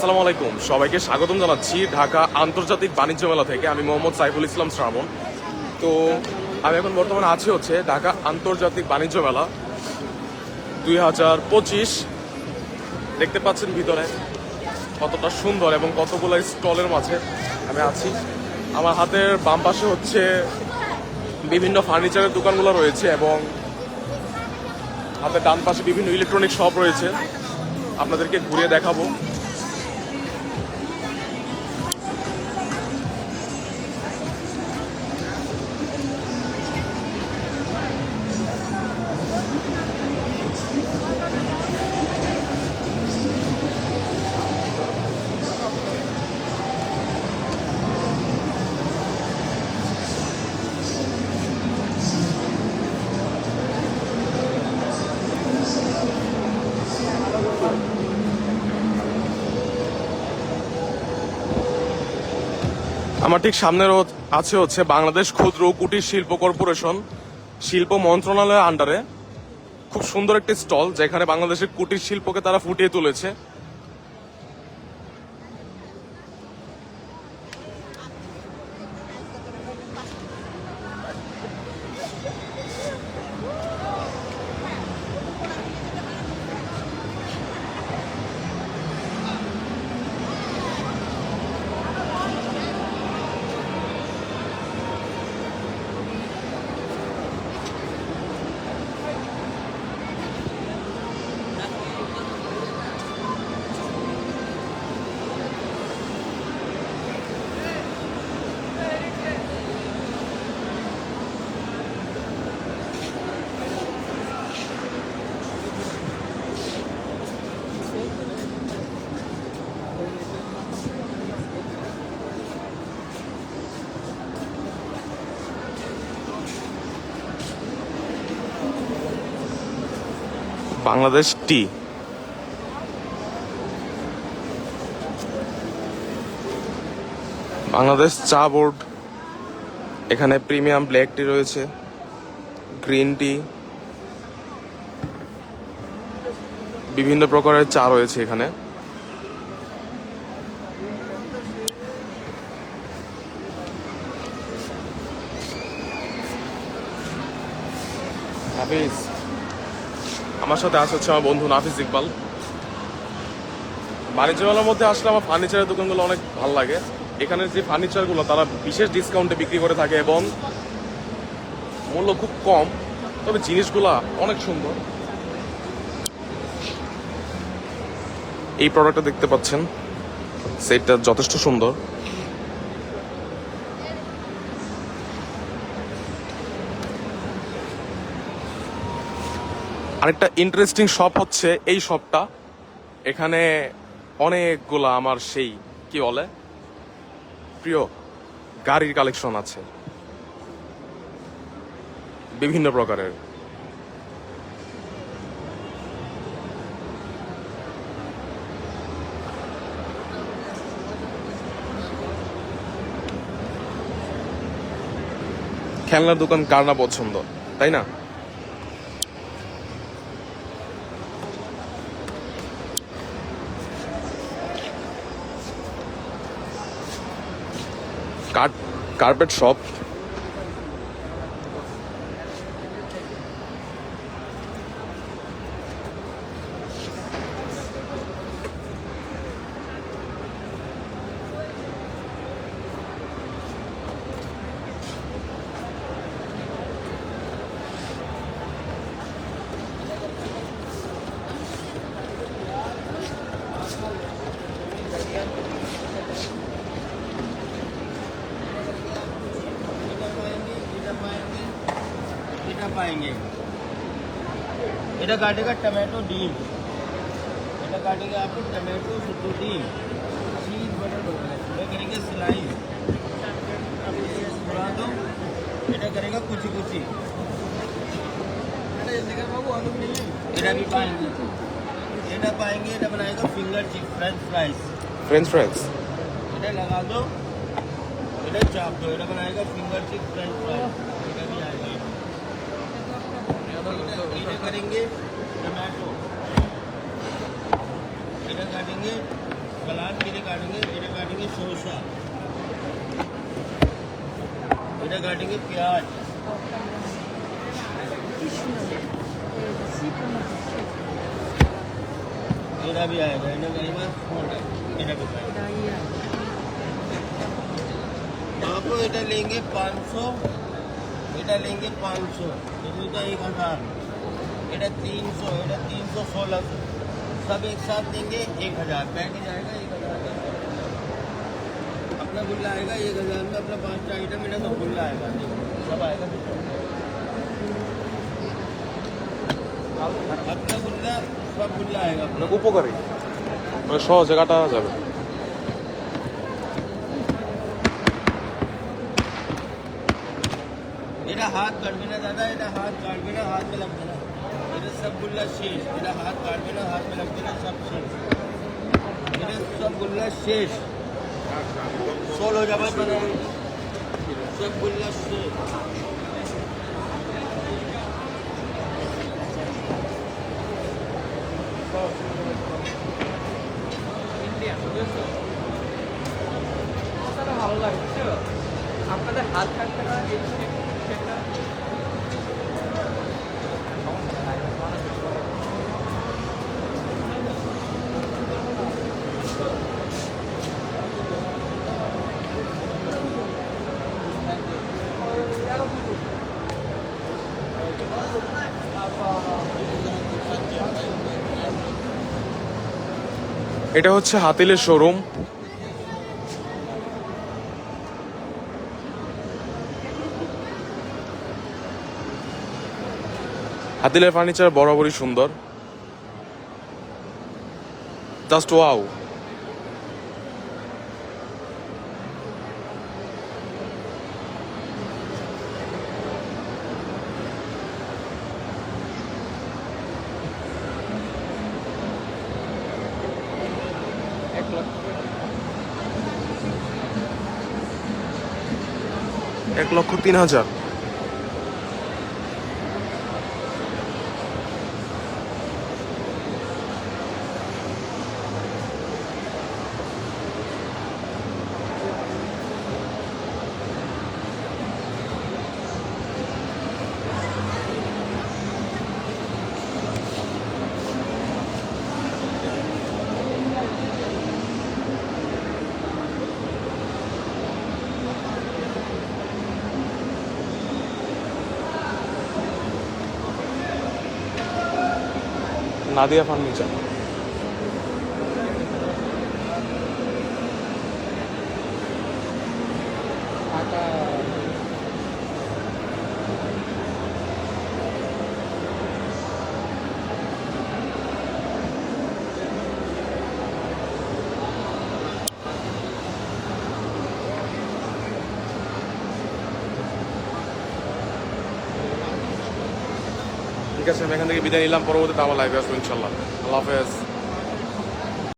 আসসালামু আলাইকুম। সবাইকে স্বাগতম জানাচ্ছি ঢাকা আন্তর্জাতিক বাণিজ্য মেলা থেকে। আমি মোহাম্মদ সাইফুল ইসলাম শ্রাবণ। তো আমি এখন বর্তমানে আছি হচ্ছে ঢাকা আন্তর্জাতিক বাণিজ্য মেলা। দুই হাজার পঁচিশ, দেখতে পাচ্ছেন ভিতরে কতটা সুন্দর এবং কতগুলো স্টলের মাঝে আমি আছি। আমার হাতের বাম পাশে হচ্ছে বিভিন্ন ফার্নিচারের দোকানগুলো রয়েছে এবং হাতের ডান পাশে বিভিন্ন ইলেকট্রনিক শপ রয়েছে। আপনাদেরকে ঘুরিয়ে দেখাবো। আমার ঠিক সামনের আছে হচ্ছে বাংলাদেশ ক্ষুদ্র কুটির শিল্প কর্পোরেশন শিল্প মন্ত্রণালয়ের আন্ডারে খুব সুন্দর একটি স্টল যেখানে বাংলাদেশের কুটির শিল্পকে তারা ফুটিয়ে তুলেছে। বাংলাদেশ টি বাংলাদেশ চা বোর্ড, এখানে প্রিমিয়াম ব্ল্যাক টি রয়েছে, গ্রিন টি, বিভিন্ন প্রকারের চা রয়েছে এখানে। হাফিজ। আমার সাথে আছে হচ্ছে আমার বন্ধু নাফিজ ইকবাল। বাণিজ্য মেলার মধ্যে আসলে আমার ফার্নিচারের দোকানগুলো অনেক ভালো লাগে। এখানের যে ফার্নিচারগুলো, তারা বিশেষ ডিসকাউন্টে বিক্রি করে থাকে এবং মূল্য খুব কম, তবে জিনিসগুলা অনেক সুন্দর। এই প্রোডাক্টটা দেখতে পাচ্ছেন। সেটটা যথেষ্ট সুন্দর। আরেকটা ইন্টারেস্টিং শপ হচ্ছে এই শপটা এখানে অনেকগুলা আমার সেই, কি বলে? প্রিয় গাড়ির কালেকশন আছে। বিভিন্ন প্রকারের। খেলনার দোকান কার না পছন্দ, তাই না? carpet shop. Gracias. पाएँगे इधर काटेगा टमाटो डीम। इधर काटेगा आपको टमाटो सुटू डीम। चीज़ बटर इधर करेंगे सिलाई। बुला दो तो इधर करेगा कुछ कुछ इधर भी पाएँगे। इधर पाएँगे इधर बनाएगा finger chip French fries. French fries इधर लगा दो। इधर चाप दो। इधर बनाएगा फिंगर चिप फ्रेंच फ्राइज। करेंगे टमाटो जीरा काटेंगे सलाद जीरे काटेंगे जीरा काटेंगे शोसा जीरा काटेंगे प्याज जीरा भी आएगा इन्हें कहीं बस जीरा भी आएगा आप इधर लेंगे पाँच सौ इधर लेंगे 500 इधर का एक हज़ार इधर 300 इधर 300 सोलह सौ सब एक साथ लेंगे एक हज़ार पैकेज आएगा एक हज़ार का अपना गुल्ला आएगा एक हज़ार में अपना पाँच आइटम इधर सब गुल्ला आएगा सब आएगा अपना गुल्ला सब गुल्ला आएगा अपना অনেক উপকারী মানে সহজে কাটা যাবে এটা হাত কাটবে না দাদা, এটা হাত কাটবে না, হাত মে না। এটা সব সবগুল্লা শেষ। এটা হাত কাটবে না, হাত মে না, সব শেষ। এটা সব সবগুল্লা শেষ। সোল হয়ে যাবে সবগুল্লা শেষ। এটা হচ্ছে হাতিলের শোরুম হাতিলের ফার্নিচার বরাবরই সুন্দর। জাস্ট ওয়াও এক লক্ষ তিন হাজার। नादिया फर्नीचर আছে আমি এখান থেকে বিদায় নিলাম পরবর্তীতে আবার লাইভে আসব ইনশাল্লাহ আল্লাহ হাফেজ।